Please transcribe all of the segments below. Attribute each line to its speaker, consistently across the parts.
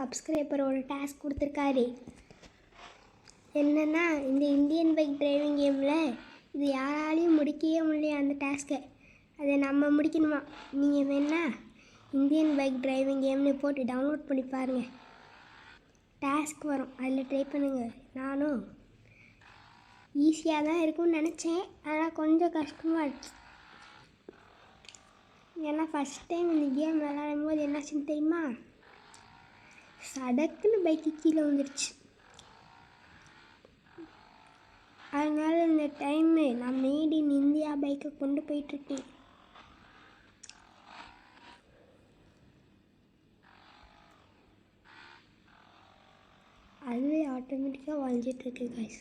Speaker 1: சப்ஸ்கிரைபரோட task கொடுத்துருக்காரு. என்னென்னா இந்த இந்தியன் பைக் டிரைவிங் கேமில் இது யாராலையும் முடிக்கவே முடியல அந்த டாஸ்க்கை அதை நம்ம முடிக்கணுமா? நீங்கள் வேணா இந்தியன் பைக் டிரைவிங் கேம்னு போட்டு டவுன்லோட் பண்ணி பாருங்கள் டாஸ்க் வரும். அதில் ட்ரை பண்ணுங்கள் நானும் ஈஸியாக தான் இருக்கும்னு நினச்சேன். ஆனால் கொஞ்சம் கஷ்டமாக இருந்துச்சு ஏன்னா ஃபஸ்ட் டைம் இந்த கேம் விளாடும் போது என்னாச்சுன்னு தெரியுமா? சடக்குன்னு பைக்கு கீழே வந்துடுச்சு அதனால இந்த டைமு நான் மேட் இன் இந்தியா பைக்கை கொண்டு போயிட்டுருக்கேன். அதுவே ஆட்டோமேட்டிக்காக வளைஞ்சிட்ருக்கு கைஸ்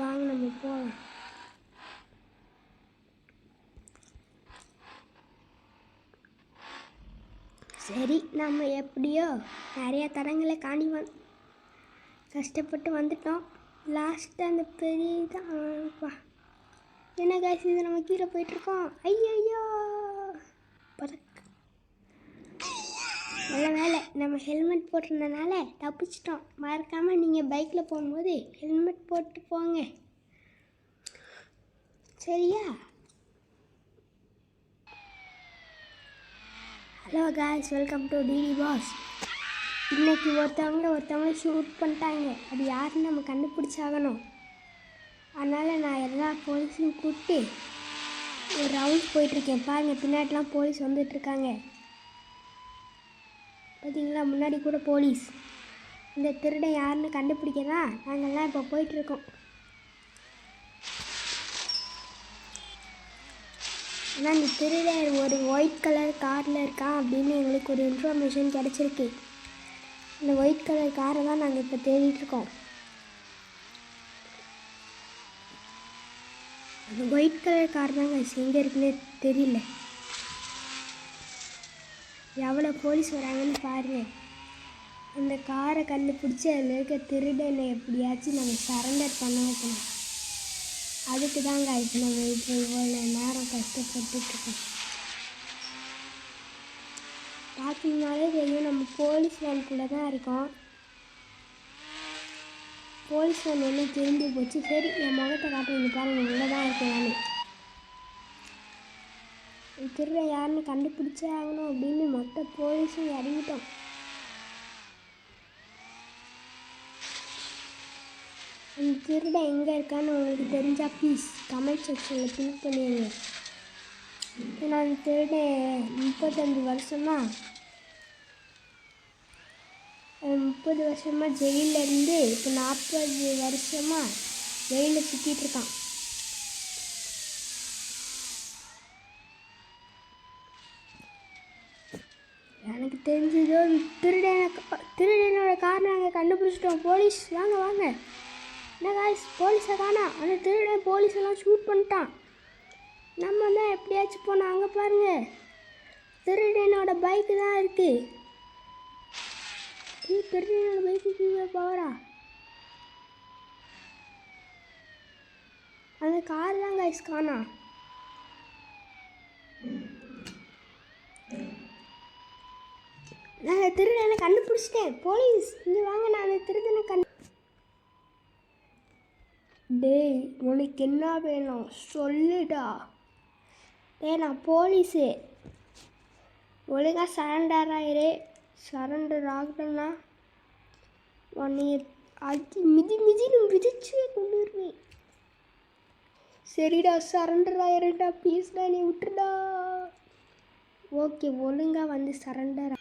Speaker 1: வாங்க நம்ம போகலாம் சரி நம்ம எப்படியோ நிறைய தடங்களை காணி வந் கஷ்டப்பட்டு வந்துட்டோம். லாஸ்ட்டு அந்த பெரிய இதான்ப்பா என்ன காசு இது நம்ம கீழே போயிட்டுருக்கோம். ஐயோ பறக்க நல்ல வேலை. நம்ம ஹெல்மெட் போட்டிருந்தனால தப்பிச்சிட்டோம். மறக்காமல் நீங்கள் பைக்கில் போகும்போது ஹெல்மெட் போட்டு போங்க. சரியா? Hello guys welcome to DD boss இன்னைக்கு ஒருத்தவங்கள ஒருத்தவங்கள ஷூட் பண்ணிட்டாங்க. அது யாருன்னு நம்ம கண்டுபிடிச்சாகணும். அதனால் நான் எல்லா போலீஸையும் கூப்பிட்டு ஒரு ரவுண்ட் போயிட்டுருக்கேன். பாருங்கள் பின்னாடிலாம் போலீஸ் வந்துட்டுருக்காங்க. பார்த்தீங்களா முன்னாடி கூட போலீஸ். இந்த திருடன் யாருன்னு கண்டுபிடிக்கிறதா நாங்கள்லாம் இப்போ போயிட்டுருக்கோம். ஆனால் இந்த திருடன் ஒரு ஒயிட் கலர் காரில் இருக்கான் அப்படின்னு எங்களுக்கு ஒரு இன்ஃபர்மேஷன் கிடச்சிருக்கு. இந்த ஒயிட் கலர் காரை தான் நாங்கள் இப்போ தேடிட்டுருக்கோம் அந்த ஒயிட் கலர் கார் தாங்க எங்கே இருக்குன்னு தெரியல. எவ்வளோ போலீஸ் வராங்கன்னு பாருங்க. அந்த காரை கண்டுபிடிச்சி அதில் இருக்க திருடனை எப்படியாச்சும் நம்ம சரண்டர் பண்ண வைக்கணும். அதுக்கு தாங்க இப்போ நம்ம இப்போ இவ்வளோ நேரம் கஷ்டப்பட்டுருக்கோம் பார்த்தீங்கனாலே தெரியும் நம்ம போலீஸ் வேன் கூட தான் இருக்கோம். போலீஸ் வேன் என்ன திரும்பி போச்சு. சரி என் முகத்தை காட்ட பாருங்க உள்ளே தான் இருக்கேன் நான் திருட யாருன்னு கண்டுபிடிச்சே ஆகணும் அப்படின்னு மொத்த போலீஸும் இறங்கிட்டோம் அந்த திருடன் எங்கே இருக்கான்னு உங்களுக்கு தெரிஞ்சால் ப்ளீஸ் கமெண்ட் செக்ஷனில் பின் பண்ணிடுங்க ஏன்னா அந்த திருடன் முப்பத்தஞ்சு வருஷமா முப்பது வருஷமாக ஜெயிலில் இருந்து இப்போ நாற்பது வருஷமாக ஜெயிலில் சுற்றிட்டு இருக்கான். எனக்கு தெரிஞ்சதோ திருடனை திருடனோட காரணம் நாங்கள் கண்டுபிடிச்சிட்டோம். போலீஸ் வாங்க வாங்க. என்ன காய்ஸ் போலீஸை காணா. அந்த திருடன் போலீஸெல்லாம் ஷூட் பண்ணிட்டான். நம்ம தான் எப்படியாச்சும் போனோம் அங்கே பாருங்கள் திருடனோட பைக்கு தான் இருக்குது திருடனோட பைக்கு கீழே போகிறா அந்த கார் தான் காய்ஸ் காணா. நான் திருடனை கண்டுபிடிச்சிட்டேன். போலீஸ் இங்கே வாங்க நான் அந்த திருடனை கண்டு டேய் உனக்கு என்ன வேணும்? சொல்லுடா. டேய் நான் போலீஸு. ஒழுங்காக சரண்டர் ஆயிரு. சரண்டர் ஆகணும்னா உன்னை அடி மிதி மிதின்னு மிதிச்சு கொண்டுருவேன் சரிடா சரண்டர் ஆயிருடா. ப்ளீஸ்டா நீ விட்டுடா. ஓகே ஒழுங்காக வந்து சரண்டர்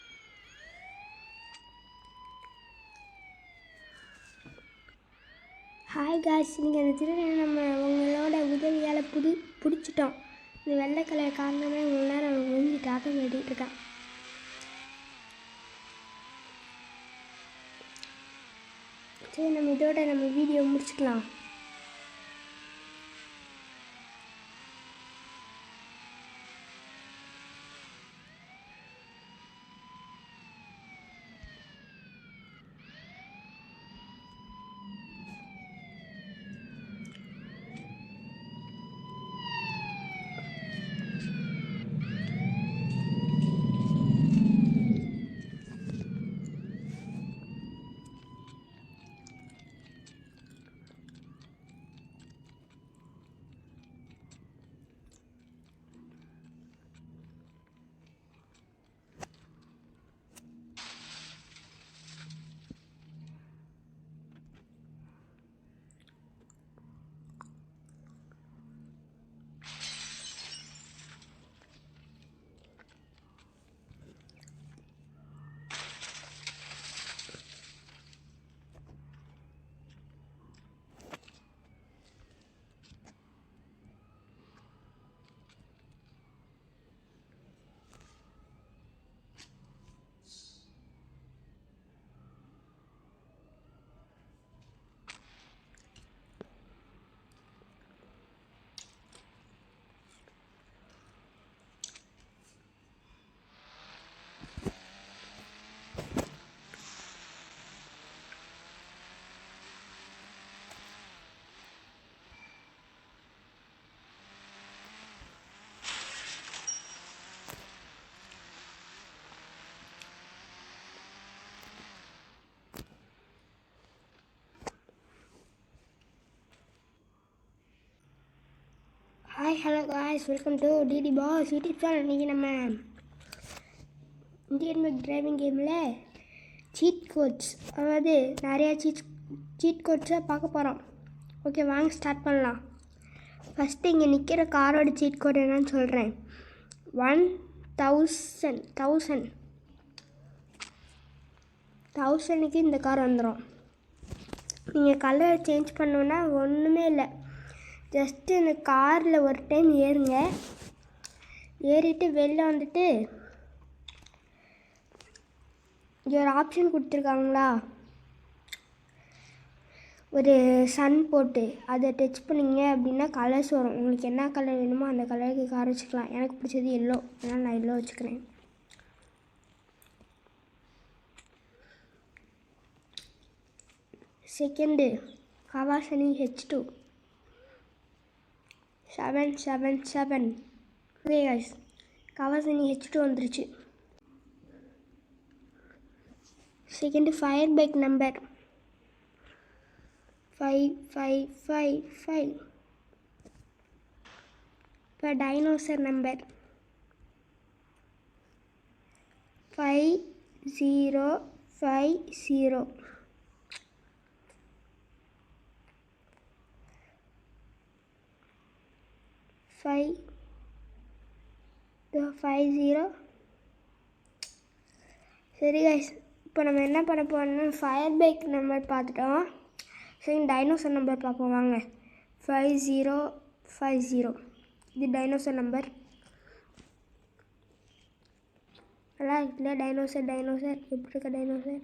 Speaker 1: ஹாய் காய்ஸ் நீங்கள் அந்த திருடனை நம்ம உங்களோட உதவியால் புடி பிடிச்சிட்டோம். இந்த வெள்ளை கலர் காரணமே இவ்வளோ நேரம் அவன் ஒழிஞ்சு டாட்டம் கட்டிகிட்டு இருக்கான். சரி நம்ம இதோட நம்ம வீடியோ முடிச்சுக்கலாம். Hi hello guys welcome to DD boss YouTube channel இன்றைக்கி நம்ம இந்தியன் பைக் டிரைவிங் கேமில் சீட் கோட்ஸ் அதாவது நிறையா சீட் சீட் கோட்ஸை பார்க்க போகிறோம் ஓகே வாங்க ஸ்டார்ட் பண்ணலாம். ஃபஸ்ட்டு இங்கே நிற்கிற காரோட சீட் கோட் என்னன்னு சொல்கிறேன் ஒன் தௌசண்ட் தௌசண்ட் தௌசண்ட்க்கு இந்த கார் வந்துடும் நீங்கள் கலர் சேஞ்ச் பண்ணோன்னா ஒன்றுமே இல்லை. ஜஸ்ட்டு இந்த காரில் ஒரு டைம் ஏறுங்க. ஏறிட்டு வெளில வந்துட்டு இங்கே ஒரு ஆப்ஷன் கொடுத்துருக்காங்களா? ஒரு சன் போட்டு அதை டச் பண்ணிங்க அப்படின்னா கலர்ஸ் வரும். உங்களுக்கு என்ன கலர் வேணுமோ அந்த கலருக்கு கார் வச்சுக்கலாம் எனக்கு பிடிச்சது எல்லோ அதனால் நான் எல்லோ வச்சுக்கிறேன். Second Kawasaki H two seven seven seven okay guys covers H two வந்துருச்சு. Second fire bike number five five five five இப்போ dinosaur number five zero five zero five five zero சரி கைஸ் இப்போ நம்ம என்ன பண்ண போகணும்னா ஃபயர் பைக் நம்பர் பார்த்துட்டோம். சரி டைனோசர் நம்பர் பார்ப்போம். வாங்க. ஃபைவ் ஜீரோ ஃபைவ் ஜீரோ இது டைனோசர் நம்பர் நல்லா இருக்குல்ல டைனோசர் டைனோசர் எப்படி இருக்க டைனோசர்